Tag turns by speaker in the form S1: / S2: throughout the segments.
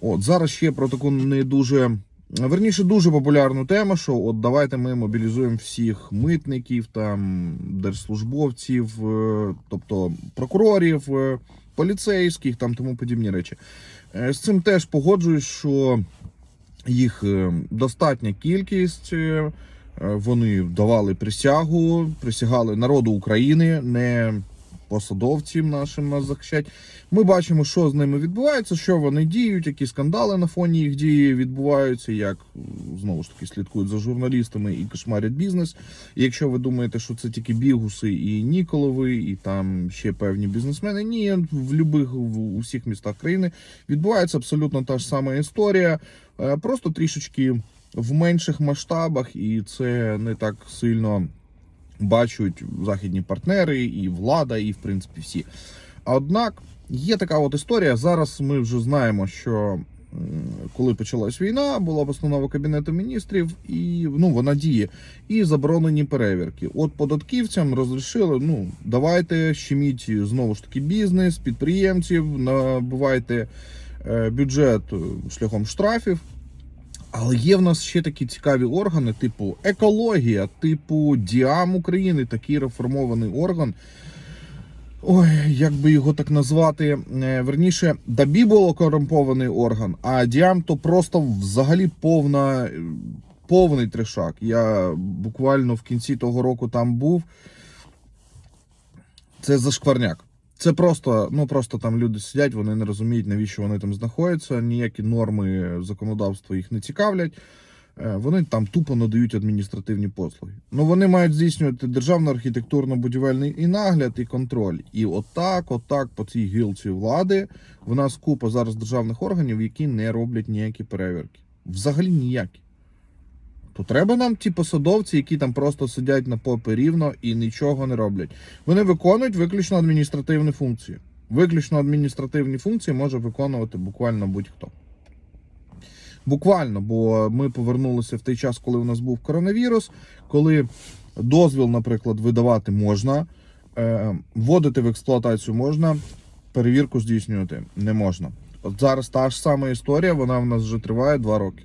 S1: От зараз ще про таку не дуже. Верніше, дуже популярну тему, що от давайте ми мобілізуємо всіх митників, там, держслужбовців, е, тобто прокурорів, е, поліцейських, там тому подібні речі. Е, З цим теж погоджуюсь, що їх достатня кількість. Вони давали присягу, присягали народу України, не посадовцям нашим нас захищать. Ми бачимо, що з ними відбувається, що вони діють, які скандали на фоні їх дії відбуваються, як знову ж таки слідкують за журналістами і кошмарять бізнес. І якщо ви думаєте, що це тільки бігуси і Ніколови, і там ще певні бізнесмени, ні, в любих в усіх містах країни відбувається абсолютно та ж сама історія, е, просто трішечки в менших масштабах, і це не так сильно бачать західні партнери, і влада, і в принципі всі. Однак є така от історія. Зараз ми вже знаємо, що коли почалась війна, була постанова Кабінету міністрів, і ну вона діє, і заборонені перевірки. От податківцям розрішили: ну давайте щеміть знову ж таки бізнес, підприємців, набивайте е, бюджет шляхом штрафів. Але є в нас ще такі цікаві органи, типу екологія, типу Діам України, такий реформований орган. Ой, як би його так назвати? Е, Верніше, Дабі було корумпований орган, а Діам то просто взагалі повна, повний трешак. Я буквально в кінці того року там був. Це зашкварняк. Це просто, ну просто там люди сидять, вони не розуміють, навіщо вони там знаходяться. Ніякі норми законодавства їх не цікавлять. Е, Вони там тупо надають адміністративні послуги. Ну вони мають здійснювати державно архітектурно-будівельний і нагляд, і контроль. І отак, отак, по цій гілці влади в нас купа зараз державних органів, які не роблять ніякі перевірки. Взагалі ніякі. То треба нам ті посадовці, які там просто сидять на попі рівно і нічого не роблять. Вони виконують виключно адміністративні функції. Виключно адміністративні функції може виконувати буквально будь-хто. Буквально, бо ми повернулися в той час, коли у нас був коронавірус, коли дозвіл, наприклад, видавати можна, е, вводити в експлуатацію можна, перевірку здійснювати не можна. От зараз та ж сама історія, вона в нас вже триває два роки.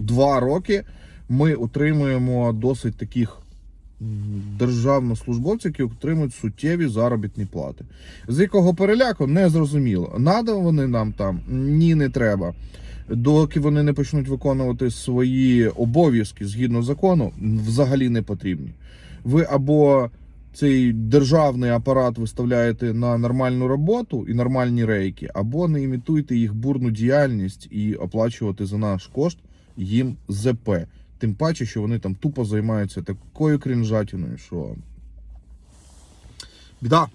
S1: Два роки ми отримуємо досить таких державнослужбовців, які отримують суттєві заробітні плати. З якого переляку не зрозуміло. Надо вони нам там? Ні, не треба. Доки вони не почнуть виконувати свої обов'язки згідно закону, взагалі не потрібні. Ви або цей державний апарат виставляєте на нормальну роботу і нормальні рейки, або не імітуйте їх бурну діяльність і оплачувати за наш кошт їм ЗП. Тим паче, що вони там тупо займаються такою крінжатіною, що біда.